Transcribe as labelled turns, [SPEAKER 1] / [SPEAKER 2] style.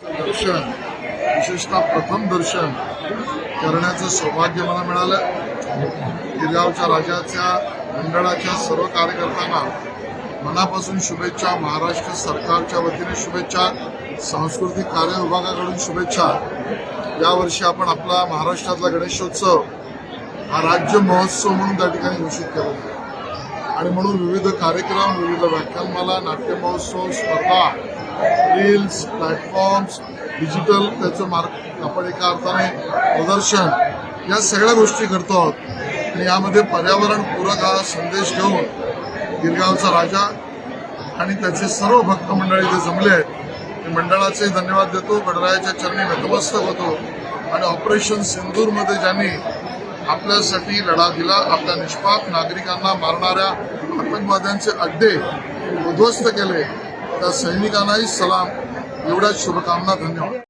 [SPEAKER 1] दर्शन विशेषतः प्रथम दर्शन करण्याचं सौभाग्य मला मिळालं. गिरगावच्या राजाच्या मंडळाच्या सर्व कार्यकर्त्यांना मनापासून शुभेच्छा महाराष्ट्र सरकारच्या वतीने शुभेच्छा सांस्कृतिक कार्य विभागाकडून शुभेच्छा. यावर्षी आपण आपला महाराष्ट्रातला गणेशोत्सव हा राज्य महोत्सव म्हणून त्या ठिकाणी घोषित केला आणि म्हणून विविध कार्यक्रम विविध व्याख्यानमाला नाट्य महोत्सव स्पर्धा रील्स प्लॅटफॉर्म्स डिजिटल त्याचं मार्क आपण एका अर्थाने प्रदर्शन या सगळ्या गोष्टी करतो आहोत. आणि यामध्ये पर्यावरणपूरक हा संदेश घेऊन गिरगावचा राजा आणि त्याचे सर्व भक्त मंडळी जे जमले आहेत ते मंडळाचे धन्यवाद देतो गणरायाच्या चरणी नतमस्तक होतो आणि ऑपरेशन सिंदूरमध्ये ज्यांनी आपल्यासाठी लढा दिला आपल्या निष्पाप नागरिकांना मारणाऱ्या आतंकवाद्यांचे अड्डे उद्ध्वस्त केले त्या सैनिकांनाही सलाम. एवढ्याच शुभकामना धन्यवाद.